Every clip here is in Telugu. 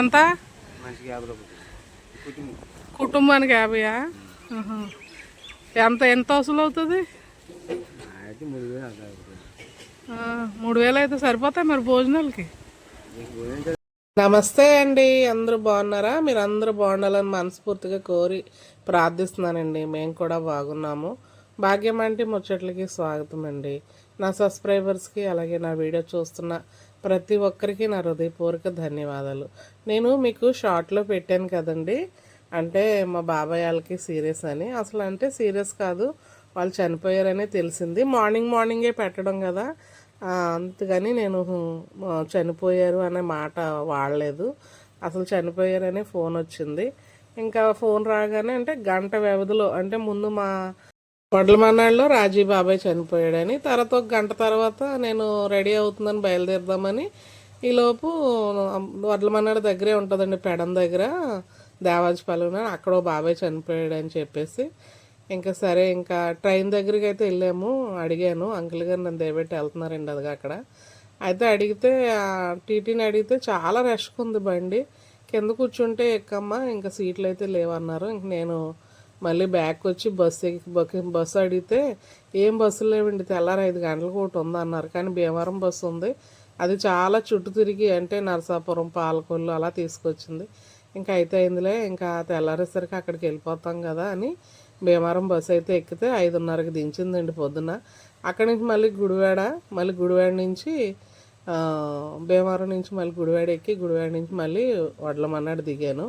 ఎంత? కుటుంబానికి యాభైయా? ఎంత ఎంత వసూలు అవుతుంది? మూడు వేలు అయితే సరిపోతాయి మరి భోజనాలకి. నమస్తే అండి అందరూ బాగున్నారా? మీరు అందరూ బాగుండాలని మనస్ఫూర్తిగా కోరి ప్రార్థిస్తున్నానండి. మేము కూడా బాగున్నాము. భాగ్యం అంటే ముచ్చట్లకి స్వాగతం అండి. నా సబ్స్క్రైబర్స్కి అలాగే నా వీడియో చూస్తున్న ప్రతి ఒక్కరికి నా హృదయపూర్వక ధన్యవాదాలు. నేను మీకు షార్ట్లో పెట్టాను కదండి. అంటే మా బాబాయ్ వాళ్ళకి సీరియస్ అని. అసలు అంటే సీరియస్ కాదు. వాళ్ళు చనిపోయారని తెలిసింది. మార్నింగ్ మార్నింగే పెట్టడం కదా. ఆ, అందుకని నేను చనిపోయారు అనే మాట వాడలేదు. అసలు చనిపోయారనే ఫోన్ వచ్చింది. ఇంకా ఫోన్ రాగానే అంటే గంట వ్యవధిలో అంటే ముందు మా వడ్లమన్నాడులో రాజీ బాబాయ్ చనిపోయాడని తర్వాత ఒక గంట తర్వాత నేను రెడీ అవుతుందని బయలుదేరదామని ఈలోపు వడ్లమన్నాడు దగ్గరే ఉంటుందండి పెడం దగ్గర. దేవాజపాలెం అక్కడ బాబాయ్ చనిపోయాడు అని చెప్పేసి. ఇంకా సరే ఇంకా ట్రైన్ దగ్గరికి అయితే వెళ్ళాము. అడిగాను. అంకుల్ గారు నన్ను దేబెట్టి వెళ్తున్నారండి అదిగా అక్కడ. అయితే అడిగితే టీటీని అడిగితే చాలా రష్గా ఉంది బండి. కింద కూర్చుంటే ఎక్కమ్మా ఇంకా సీట్లు అయితే లేవన్నారు. ఇంక నేను మళ్ళీ బ్యాక్ వచ్చి బస్సు బక్- బస్సు అడిగితే ఏం బస్సులు లేవండి తెల్లారి ఐదు గంటలకు ఒకటి ఉంది అన్నారు. కానీ భీమవరం బస్సు ఉంది. అది చాలా చుట్టూ తిరిగి అంటే నరసాపురం పాలకొల్లు అలా తీసుకొచ్చింది. ఇంకా అయితే అయిందిలే ఇంకా తెల్లారేసరికి అక్కడికి వెళ్ళిపోతాం కదా అని భీమవరం బస్సు అయితే ఎక్కితే ఐదున్నరకి దించిందండి పొద్దున అక్కడి నుంచి మళ్ళీ గుడివాడ మళ్ళీ గుడివాడ నుంచి భీమవరం నుంచి మళ్ళీ గుడివాడ ఎక్కి గుడివాడ నుంచి మళ్ళీ వడ్లమన్నాడు దిగాను.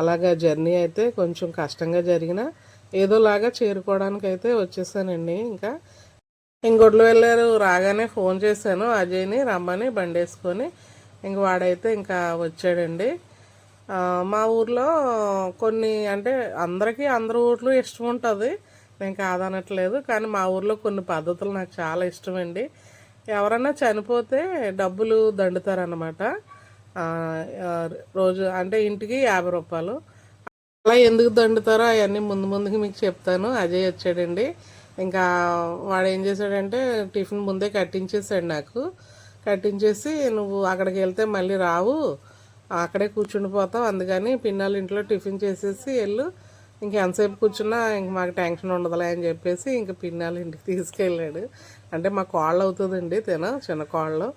అలాగా జర్నీ అయితే కొంచెం కష్టంగా జరిగిన ఏదోలాగా చేరుకోవడానికి అయితే వచ్చేసానండి. ఇంకా ఇంకొడ్లు వెళ్ళారు రాగానే ఫోన్ చేశాను అజయ్ని రమ్మని బండి వేసుకొని ఇంక వాడైతే ఇంకా వచ్చాడండి. మా ఊర్లో కొన్ని అంటే అందరికీ అందరి ఊర్లు ఇష్టం ఉంటుంది. నేను కాదనట్లేదు కానీ మా ఊర్లో కొన్ని పద్ధతులు నాకు చాలా ఇష్టమండి. ఎవరన్నా చనిపోతే డబ్బులు దండుతారనమాట రోజు అంటే ఇంటికి యాభై రూపాయలు. అలా ఎందుకు దండుతారో అవన్నీ ముందు ముందుకు మీకు చెప్తాను. అజయ్ వచ్చాడండి. ఇంకా వాడు ఏం చేశాడంటే టిఫిన్ ముందే కట్టించేసాడు నాకు. కట్టించేసి నువ్వు అక్కడికి వెళ్తే మళ్ళీ రావు. అక్కడే కూర్చుండిపోతావు అందుకని పిన్నాలు ఇంట్లో టిఫిన్ చేసేసి వెళ్ళు. ఇంకెంతసేపు కూర్చున్నా ఇంక మాకు టెన్షన్ ఉండదులే అని చెప్పేసి ఇంక పిన్నాలు ఇంటికి తీసుకెళ్ళాడు. అంటే మా కోళ్ళు అవుతుందండి తిన చిన్న కోళ్ళు.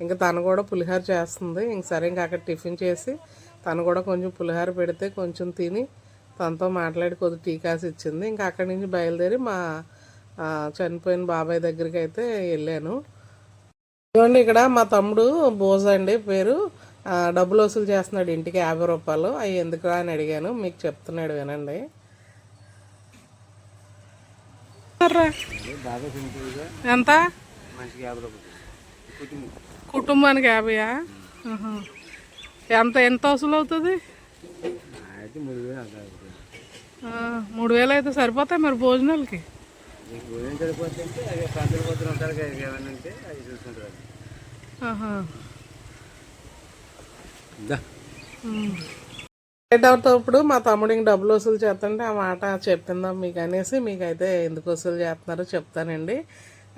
ఇంకా తను కూడా పులిహోర చేస్తుంది. ఇంక సరే ఇంక అక్కడ టిఫిన్ చేసి తను కూడా కొంచెం పులిహోర పెడితే కొంచెం తిని తనతో మాట్లాడి కొద్ది టీ కాసి ఇచ్చింది. ఇంకా అక్కడి నుంచి బయలుదేరి మా చనిపోయిన బాబాయ్ దగ్గరికి అయితే వెళ్ళాను. చూడండి ఇక్కడ మా తమ్ముడు బోజ్ అండి పేరు. డబ్బులు వసూలు చేస్తున్నాడు ఇంటికి యాభై రూపాయలు. అవి ఎందుకు అని అడిగాను. మీకు చెప్తున్నాడు వినండి. ఎంత? యాభై కుటుంబానికి యాభైయా? ఎంత ఎంత వసూలు అవుతుంది? మూడు వేలు అయితే సరిపోతాయి మరి భోజనాలకి. భోజనం సరిపోతే అంటే పొద్దున ఉంటారు కదా ఉంటే అది చూసుకుంటారు. అవుతప్పుడు మా తమ్ముడికి డబ్బులు వసూలు చేస్తుంటే ఆ మాట చెప్పిందాం మీకు అనేసి మీకు అయితే ఎందుకు వసూలు చేస్తున్నారో చెప్తానండి.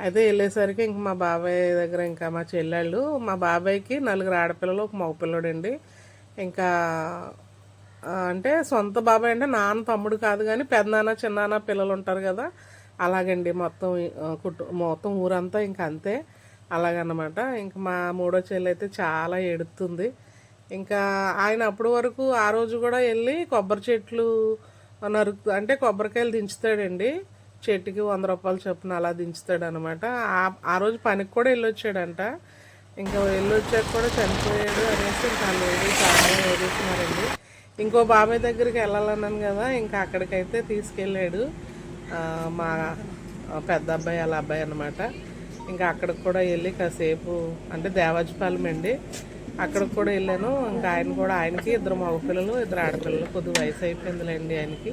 అయితే వెళ్ళేసరికి ఇంక మా బాబాయ్ దగ్గర ఇంకా మా చెల్లెళ్ళు మా బాబాయ్కి నలుగురు ఆడపిల్లలు ఒక మగపిల్లడండి. ఇంకా అంటే సొంత బాబాయ్ అంటే నాన్న తమ్ముడు కాదు కానీ పెద్దనాన్న చిన్నాన్న పిల్లలు ఉంటారు కదా అలాగండి మొత్తం కుటు మొత్తం ఊరంతా ఇంక అంతే. అలాగన్నమాట. ఇంకా మా మూడో చెల్లి అయితే చాలా ఎడుతుంది ఇంకా ఆయన అప్పటి వరకు ఆ రోజు కూడా వెళ్ళి కొబ్బరి చెట్లు నరుకు అంటే కొబ్బరికాయలు దించుతాడండి. చెట్టుకి వంద రూపాయలు చొప్పున అలా దించుతాడు అనమాట ఆ రోజు పనికి కూడా వెళ్ళొచ్చాడంట. ఇంకా వెళ్ళొచ్చాక కూడా చనిపోయాడు అనేసి ఇంకా లేదు చాలా ఏడుస్తున్నారండి. ఇంకో బాబాయ్ దగ్గరికి వెళ్ళాలన్నాను కదా ఇంకా అక్కడికైతే తీసుకెళ్ళాడు. మా పెద్ద అబ్బాయి వాళ్ళ అబ్బాయి అనమాట ఇంకా అక్కడికి కూడా వెళ్ళి కాసేపు అంటే దేవాజపాలెం అండి. అక్కడికి కూడా వెళ్ళాను. ఇంకా ఆయన కూడా ఆయనకి ఇద్దరు మగపిల్లలు ఇద్దరు ఆడపిల్లలు కొద్ది వయసు అయిపోయిందిలేండి ఆయనకి.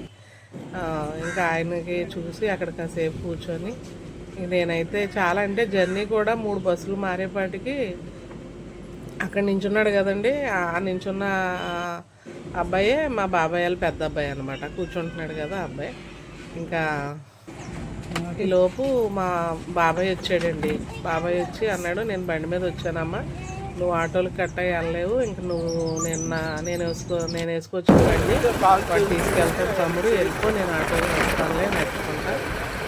ఇంకా ఆయనకి చూసి అక్కడ కాసేపు కూర్చొని నేనైతే చాలా అంటే జర్నీ కూడా మూడు బస్సులు మారేపాటికి అక్కడ నించున్నాడు కదండి. ఆ నించున్న అబ్బాయే మా బాబాయ్ వాళ్ళ పెద్ద అబ్బాయి అనమాట కూర్చుంటున్నాడు కదా ఆ అబ్బాయి. ఇంకా ఈలోపు మా బాబాయ్ వచ్చాడండి. బాబాయ్ వచ్చి అన్నాడు నేను బండి మీద వచ్చానమ్మా. నువ్వు ఆటోలు కట్ట వెళ్ళలేవు. ఇంక నువ్వు నిన్న నేను వేసుకో నేను వేసుకొచ్చిన బండి. వాడు తీసుకెళ్తాను తమ్ముడు. వెళ్ళిపో నేను ఆటోలు నడుపుతానులే నడుచుకుంటా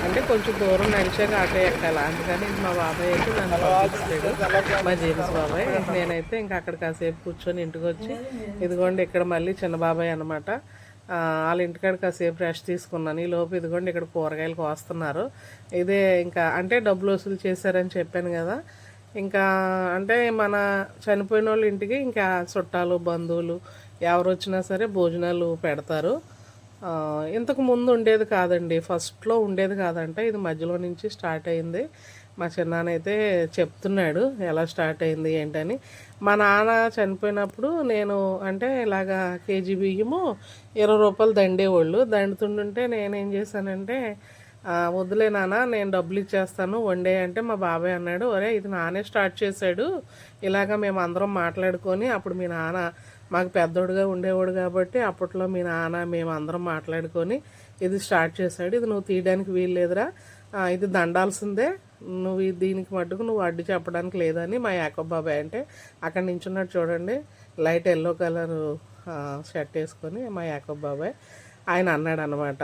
అంటే కొంచెం దూరం నడిచాక ఆటో ఎక్కాలి? అందుకని మా బాబాయ్ అయితే నన్ను పంపించలేడు మా జేమ్స్ బాబాయ్. నేనైతే ఇంకా అక్కడ కాసేపు కూర్చొని ఇంటికి వచ్చి ఇదిగోండి ఇక్కడ మళ్ళీ చిన్న బాబాయ్ అనమాట వాళ్ళ ఇంటికాడ కాసేపు రెస్ట్ తీసుకున్నాను. ఈ లోపు ఇదిగోండి ఇక్కడ కూరగాయలు కోస్తున్నారు. ఇదే ఇంకా అంటే డబ్బులు వసూలు చేశారని చెప్పాను కదా. ఇంకా అంటే మన చనిపోయిన వాళ్ళ ఇంటికి ఇంకా చుట్టాలు బంధువులు ఎవరు వచ్చినా సరే భోజనాలు పెడతారు. ఇంతకు ముందు ఉండేది కాదండి. ఫస్ట్లో ఉండేది కాదంట. ఇది మధ్యలో నుంచి స్టార్ట్ అయింది. మా చిన్నానైతే చెప్తున్నాడు ఎలా స్టార్ట్ అయింది ఏంటని. మా నాన్న చనిపోయినప్పుడు నేను అంటే ఇలాగా కేజీ బియ్యము ఇరవై రూపాయలు దండేవాళ్ళు. దండుతుంటుంటే నేనేం చేశానంటే వదిలే వద్దులే నాన్న నేను డబ్బులు ఇచ్చేస్తాను వండే అంటే మా బాబాయ్ అన్నాడు ఒరే ఇది నానే స్టార్ట్ చేశాడు ఇలాగ మేము అందరం మాట్లాడుకొని అప్పుడు మీ నాన్న మాకు పెద్దోడుగా ఉండేవాడు కాబట్టి అప్పట్లో మీ నాన్న మేము అందరం మాట్లాడుకొని ఇది స్టార్ట్ చేశాడు ఇది నువ్వు తీయడానికి వీలు లేదురా ఇది దండాల్సిందే నువ్వు దీనికి మట్టుకు నువ్వు అడ్డు చెప్పడానికి లేదని మా యాకబ్ బాబాయ్ అంటే అక్కడ నించున్నట్టు చూడండి. లైట్ ఎల్లో కలర్ షర్ట్ వేసుకొని మా యాకబ్ బాబాయ్ ఆయన అన్నాడు అనమాట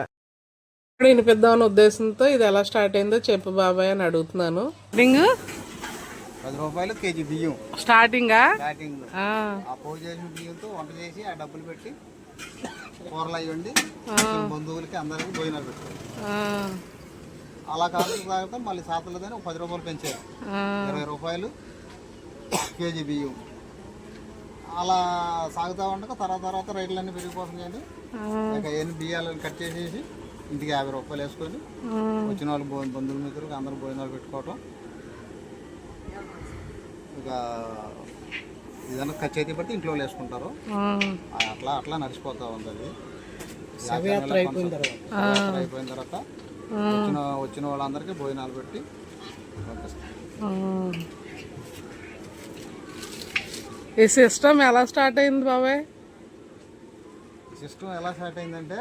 ఇక్కడ వినిపిద్దామన్న ఉద్దేశంతో ఇది ఎలా స్టార్ట్ అయిందో చెప్పు బాబాయ్ అని అడుగుతున్నాను. రింగ్ పది రూపాయలు కేజీ బియ్యం. స్టార్టింగా స్టార్టింగ్ ఆ. పోగు చేసిన బియ్యంతో వంట చేసి ఆ డబ్బులు పెట్టి కూరలు అయ్యి వండి బంధువులకి అందరికి భోజనాలు పెట్టారు. అలా కాదు తాగితే మళ్ళీ సాతలేదని ఒక పది రూపాయలు పెంచారు. ఇరవై రూపాయలు కేజీ బియ్యం. అలా సాగుతా ఉండగా తర్వాత తర్వాత రేట్లన్నీ పెరిగిపోతున్నాయండి ఇక ఎన్ని బియ్యాలను కట్ చేసేసి ఇంటికి యాభై రూపాయలు వేసుకొని వచ్చిన వాళ్ళు భో బంధువుల మిత్రులకు అందరూ భోజనాలు పెట్టుకోవటం. ఇక ఏదైనా ఖర్చు అయితే బట్టి ఇంట్లో వాళ్ళు వేసుకుంటారు. అట్లా అట్లా నడిచిపోతా ఉంది అది అయిపోయిన తర్వాత వచ్చిన వచ్చిన వాళ్ళందరికీ భోజనాలు పెట్టి పంపిస్తాం. ఈ సిస్టమ్ ఎలా స్టార్ట్ అయింది బాబాయ్? సిస్టమ్ ఎలా స్టార్ట్ అయిందంటే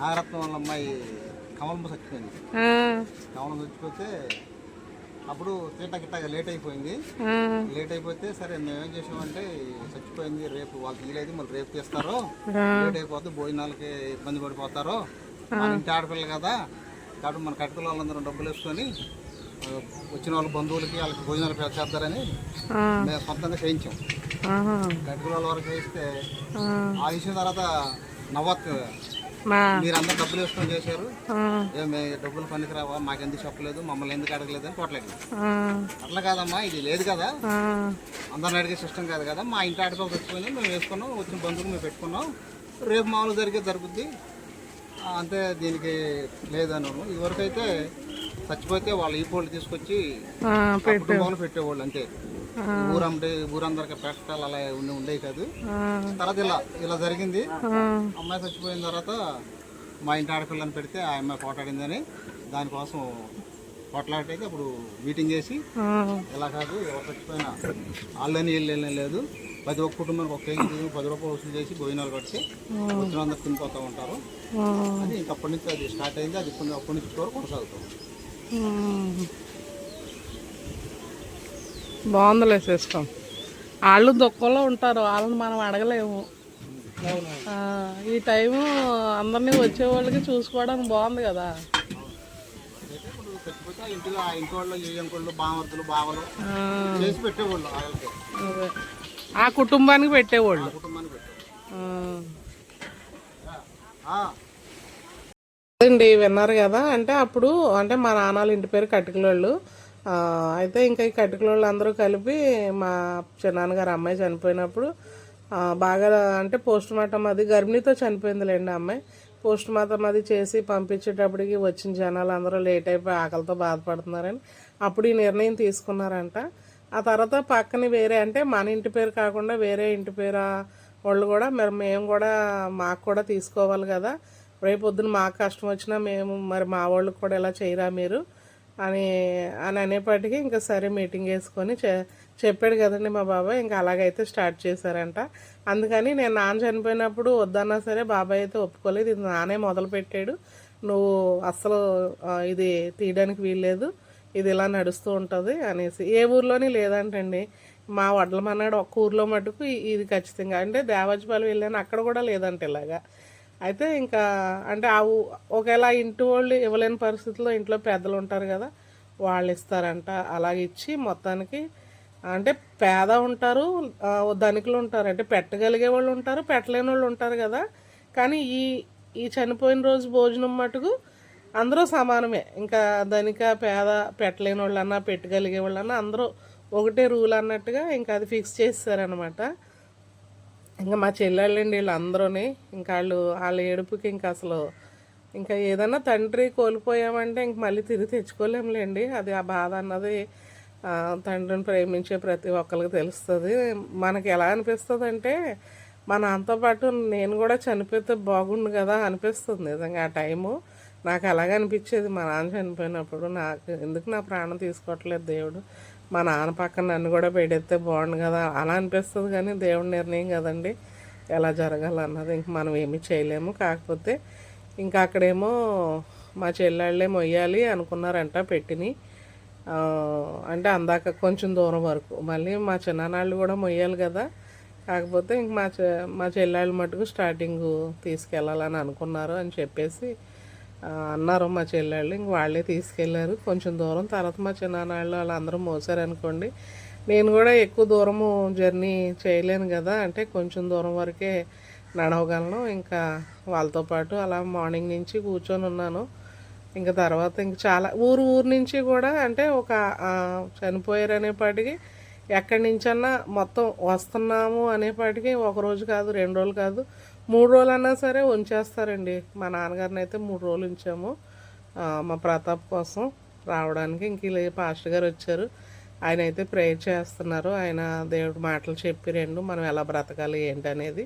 నాగరత్నం వాళ్ళ అమ్మాయి కమలమ్మ చచ్చిపోయింది. కమలం చచ్చిపోతే అప్పుడు తీట గిట్టగా లేట్ అయిపోయింది. లేట్ అయిపోతే సరే మేమేం చేసామంటే చచ్చిపోయింది రేపు వాళ్ళు తీయలేదు మళ్ళీ రేపు తీస్తారు. లేట్ అయిపోతే భోజనాలకి ఇబ్బంది పడిపోతారు. మన ఇంటి ఆడపిల్ల కదా కాబట్టి మన కట్టుకుల వాళ్ళందరూ డబ్బులు వేసుకొని వచ్చిన వాళ్ళ బంధువులకి వాళ్ళకి భోజనాలు ఆ, మేము సొంతంగా చేయించాం. కట్టుకుల వాళ్ళ వరకు చేయిస్తే ఆ, ఇచ్చిన తర్వాత నవ్వత్ మా, మీరు అందరు డబ్బులు వేసుకొని చేశారు. ఆ, ఏ మే డబ్బులు పనికిరావా? మాకెందుకు చెప్పలేదు? మమ్మల్ని ఎందుకు అడగలేదు అని కొట్టలేదు అట్లా కాదమ్మా ఇది లేదు కదా. అందరిని అడిగే సిస్టమ్ కాదు కదా. మా ఇంటి ఆడపిల్ల తెచ్చుకొని మేము వేసుకున్నాం వచ్చిన బంధువులు మేము పెట్టుకున్నాం. రేపు మామూలు జరిగే జరుగుద్ది. అంతే దీనికి లేదన్నాను ఇదివరకు అయితే చచ్చిపోతే వాళ్ళ ఈ పోళ్ళు తీసుకొచ్చి కుటుంబంలో పెట్టేవాళ్ళు అంతే. ఊరంటే ఊరందరికి పెట్టాలి అలా ఉండి ఉండేవి కాదు. తర్వాత ఇలా ఇలా జరిగింది. అమ్మాయి చచ్చిపోయిన తర్వాత మా ఇంటి ఆడపిల్లని పెడితే ఆ అమ్మాయి పోటాడిందని దానికోసం పోట్లాడైతే అప్పుడు మీటింగ్ చేసి ఇలా కాదు ఎవరు చచ్చిపోయినా వాళ్ళని వీళ్ళు లేదు. ప్రతి ఒక్క కుటుంబానికి ఒక కేజీ బియ్యం పది రూపాయలు వసూలు చేసి భోజనాలు కడితే వచ్చిన అందరు తినిపోతూ ఉంటారు. ఆ, అని ఇంక అప్పటి నుంచి అది స్టార్ట్ అయింది అది కొన్ని అప్పటి నుంచి వరకు కొనసాగుతాం. బాగుందిలే సిస్టమ్. వాళ్ళు దుఃఖంలో ఉంటారు వాళ్ళని మనం అడగలేము. ఈ టైము అందరినీ వచ్చే వాళ్ళకి చూసుకోవడానికి బాగుంది కదా. ఇంటిలో ఇంటి వాళ్ళు బామర్తులు బావలు చేసి పెట్టేవాళ్ళు అదే. ఆ కుటుంబానికి పెట్టేవాళ్ళు. అండి విన్నారు కదా అంటే అప్పుడు అంటే మా నాన్నల ఇంటి పేరు కటికలోళ్ళు. అయితే ఇంకా ఈ కటికలోళ్ళు అందరూ కలిపి మా చిన్నాన్నగారు అమ్మాయి చనిపోయినప్పుడు బాగా అంటే పోస్ట్ మార్టం అది గర్భిణీతో చనిపోయిందిలేండి అమ్మాయి. పోస్ట్ మార్టం అది చేసి పంపించేటప్పటికి వచ్చిన జనాలు అందరూ లేట్ అయిపోయి ఆకలితో బాధపడుతున్నారని అప్పుడు ఈ నిర్ణయం తీసుకున్నారంట. ఆ తర్వాత పక్కన వేరే అంటే మన ఇంటి పేరు కాకుండా వేరే ఇంటి పేరు వాళ్ళు కూడా మరి మేము కూడా మాకు కూడా తీసుకోవాలి కదా. రేపు పొద్దున మాకు కష్టం వచ్చినా మేము మరి మా వాళ్ళకి కూడా ఇలా చేయరా మీరు? అని అని అనేప్పటికీ ఇంకా సరే మీటింగ్ వేసుకొని చె చెప్పాడు కదండి మా బాబాయ్. ఇంకా అలాగైతే స్టార్ట్ చేశారంట. అందుకని నేను నాన్న చనిపోయినప్పుడు వద్దన్నా సరే బాబాయ్ అయితే ఒప్పుకోలేదు. ఇది నానే మొదలు పెట్టాడు నువ్వు అస్సలు ఇది తీయడానికి వీల్లేదు. ఇది ఇలా నడుస్తూ ఉంటుంది అనేసి. ఏ ఊర్లోని లేదంటండి. మా వడ్ల మన్నాడు ఒక్క ఊర్లో మటుకు ఇది ఖచ్చితంగా. అంటే దేవాజపాలెం వెళ్ళాను అక్కడ కూడా లేదంట ఇలాగా. అయితే ఇంకా అంటే ఆ ఒకవేళ ఇంటి వాళ్ళు ఇవ్వలేని పరిస్థితుల్లో ఇంట్లో పెద్దలు ఉంటారు కదా వాళ్ళు ఇస్తారంట. అలాగే ఇచ్చి మొత్తానికి అంటే పేద ఉంటారు ధనికులు ఉంటారు. అంటే పెట్టగలిగే వాళ్ళు ఉంటారు పెట్టలేని వాళ్ళు ఉంటారు కదా. కానీ ఈ ఈ చనిపోయిన రోజు భోజనం మటుకు అందరూ సమానమే. ఇంకా ధనిక పేద పెట్టలేని వాళ్ళన్నా పెట్టగలిగే వాళ్ళన్నా అందరూ ఒకటే రూల్ అన్నట్టుగా ఇంకా అది ఫిక్స్ చేస్తారనమాట ఇంకా మా చెల్లెళ్ళండి వీళ్ళందరూని ఇంకా వాళ్ళు వాళ్ళ ఏడుపుకి ఇంకా అసలు ఇంకా ఏదన్నా తండ్రి కోల్పోయామంటే ఇంక మళ్ళీ తిరిగి తెచ్చుకోలేములేండి. అది ఆ బాధ అన్నది తండ్రిని ప్రేమించే ప్రతి ఒక్కరికి తెలుస్తుంది. మనకి ఎలా అనిపిస్తుంది అంటే మన నాన్నతో పాటు నేను కూడా చనిపోతే బాగుండు కదా అనిపిస్తుంది. నిజంగా ఆ టైము నాకు అలాగే అనిపించేది. మా నాన్న చనిపోయినప్పుడు నాకు ఎందుకు నా ప్రాణం తీసుకోవట్లేదు దేవుడు? మా నాన్న పక్కన నన్ను కూడా పెడితే బాగుండు కదా? అలా అనిపిస్తుంది కానీ దేవుడి నిర్ణయం కదండి. ఎలా జరగాలన్నది ఇంక మనం ఏమీ చేయలేము. కాకపోతే ఇంకా అక్కడేమో మా చెల్లెళ్ళే మొయ్యాలి అనుకున్నారంట పెట్టిని. అంటే అందాక కొంచెం దూరం వరకు. మళ్ళీ మా చిన్ననాళ్ళు కూడా మొయ్యాలి కదా? కాకపోతే ఇంక మా చె మా చెల్లెళ్ళు మటుకు స్టార్టింగ్ తీసుకెళ్ళాలని అనుకున్నారు అని చెప్పేసి అన్నారు మా చెల్లెళ్ళు ఇంక వాళ్ళే తీసుకెళ్ళారు కొంచెం దూరం తర్వాత మా చిన్నానాళ్ళు వాళ్ళందరూ మోసారు అనుకోండి నేను కూడా ఎక్కువ దూరము జర్నీ చేయలేను కదా అంటే కొంచెం దూరం వరకే నడవగలను. ఇంకా వాళ్ళతో పాటు అలా మార్నింగ్ నుంచి కూర్చొని ఉన్నాను. ఇంకా తర్వాత ఇంక చాలా ఊరు ఊరు నుంచి కూడా అంటే ఒక చనిపోయారు అనేపాటికి ఎక్కడి నుంచన్నా మొత్తం వస్తున్నాము అనేపాటికి ఒక రోజు కాదు రెండు రోజులు కాదు మూడు రోజులు అన్నా సరే ఉంచేస్తారండి. మా నాన్నగారిని అయితే మూడు రోజులు ఉంచాము. మా ప్రతాప్ కోసం రావడానికి ఇంక ఇలా పాస్టర్ గారు వచ్చారు. ఆయన అయితే ప్రేయర్ చేస్తున్నారు. ఆయన దేవుడు మాటలు చెప్పి రెండు మనం ఎలా బ్రతకాలి ఏంటి అనేది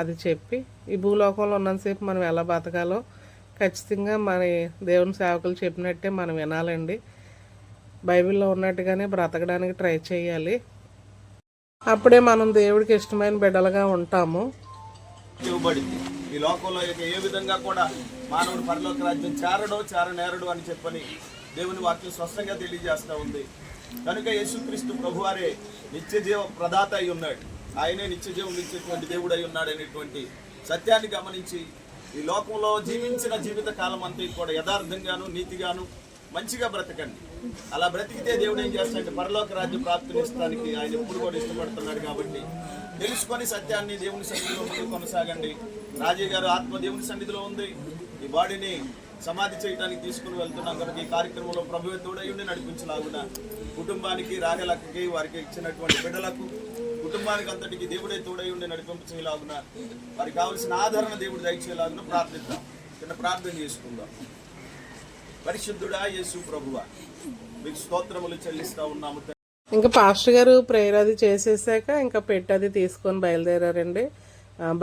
అది చెప్పి ఈ భూలోకంలో ఉన్నంతసేపు మనం ఎలా బ్రతకాలో ఖచ్చితంగా మన దేవుని సేవకులు చెప్పినట్టే మనం వినాలండి. బైబిల్లో ఉన్నట్టుగానే బ్రతకడానికి ట్రై చేయాలి. అప్పుడే మనం దేవుడికి ఇష్టమైన బిడ్డలుగా ఉంటాము. ఇవ్వబడింది. ఈ లోకంలో ఇక ఏ విధంగా కూడా మానవుడు పరలోక రాజ్యం చేరడో చేరనేరడు అని చెప్పని దేవుని వాక్యం స్పష్టంగా తెలియజేస్తూ ఉంది. కనుక యేసుక్రీస్తు ప్రభువారే నిత్యజీవ ప్రదాత అయి ఉన్నాడు. ఆయనే నిత్యజీవం ఇచ్చేటువంటి దేవుడు అయి ఉన్నాడు అనేటువంటి సత్యాన్ని గమనించి ఈ లోకంలో జీవించిన జీవిత కాలం అంతా కూడా యథార్థంగాను నీతిగాను మంచిగా బ్రతకండి. అలా బ్రతికితే దేవుడు ఏం చేస్తాడంటే పరలోక రాజ్య ప్రాప్తినిస్తానికి ఆయన ఎప్పుడు కూడా ఇష్టపడుతున్నాడు కాబట్టి తెలుసుకొని సత్యాన్ని దేవుని సన్నిధిలో కొనసాగండి. రాజయ్య గారు ఆత్మ దేవుని సన్నిధిలో ఉంది. ఈ బాడీని సమాధి చేయడానికి తీసుకుని వెళ్తున్నాం కనుక ఈ కార్యక్రమంలో ప్రభు తోడై ఉండి నడిపించలాగున కుటుంబానికి రాహెలక్కకి వారికి ఇచ్చినటువంటి బిడ్డలకు కుటుంబానికి అంతటికి దేవుడే తోడై ఉండి నడిపించేలాగున వారికి కావలసిన ఆదరణ దేవుడు దయచేలాగున ప్రార్థిద్దాం. చిన్న ప్రార్థన చేసుకుందాం. పరిశుద్ధుడా యేసు ప్రభువా మీకు స్తోత్రములు చెల్లిస్తా ఉన్నాము. ఇంకా పాస్టర్ గారు ప్రేయర్ అది చేసేసాక ఇంకా పెట్టి అది తీసుకొని బయలుదేరారండి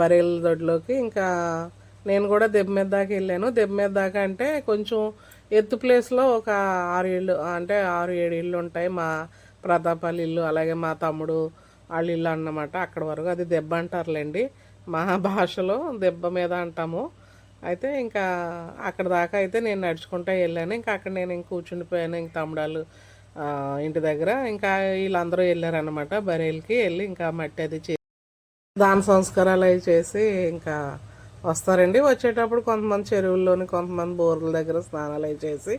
బరేల దొడ్లోకి. ఇంకా నేను కూడా దెబ్బ మీద దాకా వెళ్ళాను. దెబ్బ మీద దాకా అంటే కొంచెం ఎత్తు ప్లేస్లో ఒక ఆరు ఇళ్ళు అంటే ఆరు ఏడు ఇళ్ళు ఉంటాయి. మా ప్రతాపాల ఇల్లు అలాగే మా తమ్ముడు వాళ్ళ ఇల్లు అన్నమాట. అక్కడ వరకు అది దెబ్బ అంటారులేండి. మా భాషలో దెబ్బ మీద అంటాము. అయితే ఇంకా అక్కడ దాకా అయితే నేను నడుచుకుంటూ వెళ్ళాను. ఇంకా అక్కడ నేను ఇంక కూర్చుండిపోయాను. ఇంక తమ్ముడాలు ఇంటి దగ్గర. ఇంకా వీళ్ళందరూ వెళ్ళారనమాట బరేలకి వెళ్ళి ఇంకా మట్టి అది చే దాన సంస్కారాలు అవి చేసి ఇంకా వస్తారండి. వచ్చేటప్పుడు కొంతమంది చెరువుల్లోని కొంతమంది బోర్ల దగ్గర స్నానాలు అవి చేసి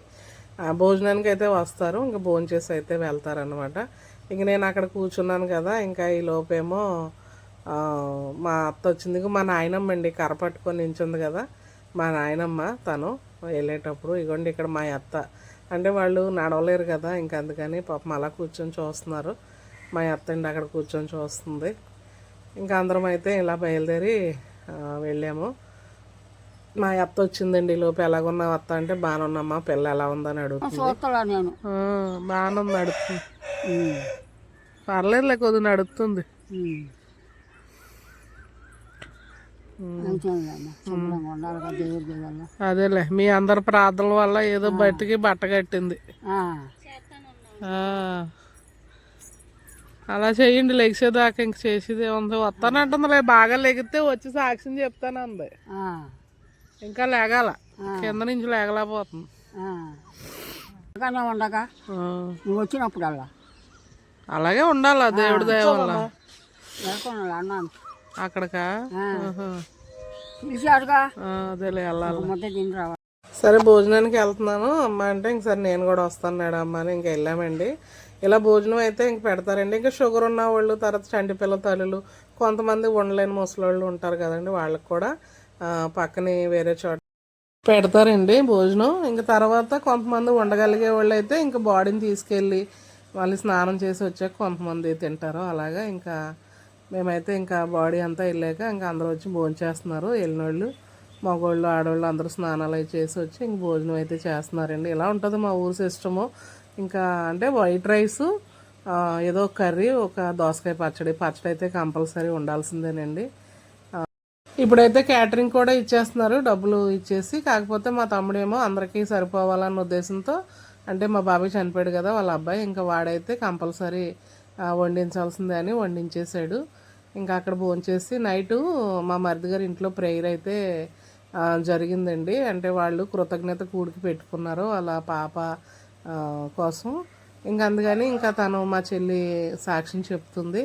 భోజనానికి అయితే వస్తారు. ఇంకా భోజనం చేసి అయితే వెళ్తారనమాట ఇంక నేను అక్కడ కూర్చున్నాను కదా. ఇంకా ఈ లోపేమో మా అత్త వచ్చింది. మా నాయనమ్మ అండి కర్ర పట్టుకొని నించుంది కదా. మా నాయనమ్మ తను వెళ్ళేటప్పుడు ఇగోండి ఇక్కడ మా అత్త. అంటే వాళ్ళు నడవలేరు కదా ఇంక అందుకని పాపం అలా కూర్చొని చూస్తున్నారు. మా అత్త అండి అక్కడ కూర్చొని చూస్తుంది. ఇంకా అందరం అయితే ఇలా బయలుదేరి వెళ్ళాము. మా అత్త వచ్చిందండి లోపు ఎలాగున్నావు అత్త? అంటే బాగానే ఉన్నామ్మా పిల్ల ఎలా ఉందని అడుగుతుంది. నేను? బాగానే ఉంది అడుగుతుంది పర్లేదులే కొద్దిగా అడుగుతుంది మంచిదమ్మా శుభ్రంగా ఉండాలి కదా దేవుడి వల్ల అదేలే మీ అందరి ప్రార్థనల వల్ల ఏదో బయటికి బట్ట కట్టింది. అలా చెయ్యండి లెగిసేదాకా ఇంక చేసేది ఉంది. వస్తానంటుందిలే బాగా లెగితే వచ్చి సాక్ష్యం చెప్తానంది. ఇంకా లేగాల కింద నుంచి లేగలేకపోతుంది. ఉండగా ఆ. నువ్వు వచ్చినప్పుడల్లా. అలాగే ఉండాలి దేవుడి దయ వల్ల. అక్కడికా? ఆహా. పిలిచాడుగా. ఆ, అదేలే వెళ్ళాలి. ముద్ద తిని రావాలి. సరే భోజనానికి వెళ్తున్నాను. అమ్మ అంటే ఇంక సరే నేను కూడా వస్తాను మేడం అమ్మ అని ఇంక వెళ్ళామండి. ఇలా భోజనం అయితే ఇంక పెడతారండి. ఇంకా షుగర్ ఉన్న వాళ్ళు తర్వాత చంటి పిల్ల తల్లులు కొంతమంది ఉండలేని ముసలోళ్ళు ఉంటారు కదండి వాళ్ళకి కూడా పక్కనే వేరే చోట పెడతారండి భోజనం. ఇంకా తర్వాత కొంతమంది ఉండగలిగే వాళ్ళు అయితే ఇంకా బాడీని తీసుకెళ్ళి మళ్ళీ స్నానం చేసి వచ్చాక కొంతమంది తింటారు. అలాగా ఇంకా మేమైతే ఇంకా బాడీ అంతా వెళ్ళాక ఇంకా అందరూ వచ్చి భోజనం చేస్తున్నారు. వెళ్ళిన వాళ్ళు మగవాళ్ళు ఆడవాళ్ళు అందరూ స్నానాలు అవి చేసి వచ్చి ఇంక భోజనం అయితే చేస్తున్నారండి. ఇలా ఉంటుంది మా ఊరు సిస్టము ఇంకా అంటే వైట్ రైస్ ఏదో కర్రీ ఒక దోసకాయ పచ్చడి. పచ్చడి అయితే కంపల్సరీ ఉండాల్సిందేనండి. ఇప్పుడైతే క్యాటరింగ్ కూడా ఇచ్చేస్తున్నారు. డబ్బులు ఇచ్చేసి కాకపోతే మా తమ్ముడేమో అందరికీ సరిపోవాలన్న ఉద్దేశంతో అంటే మా బాబాయ్ చనిపోయాడు కదా వాళ్ళ అబ్బాయి ఇంకా వాడైతే కంపల్సరీ వండించాల్సిందే అని వండించేశాడు. ఇంకా అక్కడ భోంచేసి నైటు మా మరిది గారి ఇంట్లో ప్రేయర్ అయితే జరిగిందండి. అంటే వాళ్ళు కృతజ్ఞత కూడికి పెట్టుకున్నారు అలా పాప కోసం. ఇంకా అందుకని ఇంకా తను మా చెల్లి సాక్ష్యం చెప్తుంది.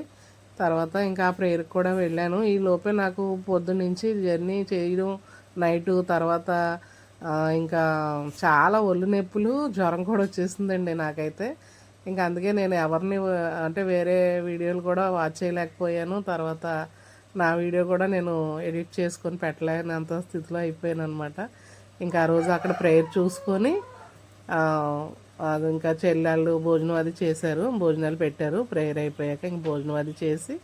తర్వాత ఇంకా ఆ ప్రేయర్కి కూడా వెళ్ళాను. ఈ లోపే నాకు పొద్దునుంచి జర్నీ చేయడం నైటు తర్వాత ఇంకా చాలా ఒళ్ళు నొప్పులు జ్వరం కూడా వచ్చేసిందండి నాకైతే. ఇంకా అందుకే నేను ఎవరిని అంటే వేరే వీడియోలు కూడా వాచ్ చేయలేకపోయాను. తర్వాత నా వీడియో కూడా నేను ఎడిట్ చేసుకొని పెట్టలేనంత స్థితిలో అయిపోయాను అనమాట ఇంకా ఆ రోజు అక్కడ ప్రేయర్ చూసుకొని అది ఇంకా చెల్లెళ్ళు భోజనం అది చేశారు. భోజనాలు పెట్టారు. ప్రేయర్ అయిపోయాక ఇంక భోజనం అది చేసి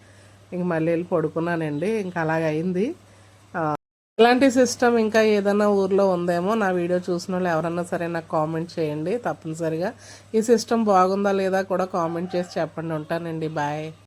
ఇంక మళ్ళీ వెళ్ళి పడుకున్నానండి. ఇంకా అలాగ అయింది. ఇలాంటి సిస్టమ్ ఇంకా ఏదైనా ఊర్లో ఉందేమో నా వీడియో చూసిన వాళ్ళు ఎవరన్నా సరే నాకు కామెంట్ చేయండి తప్పనిసరిగా. ఈ సిస్టమ్ బాగుందా లేదా కూడా కామెంట్ చేసి చెప్పండి. ఉంటానండి. బాయ్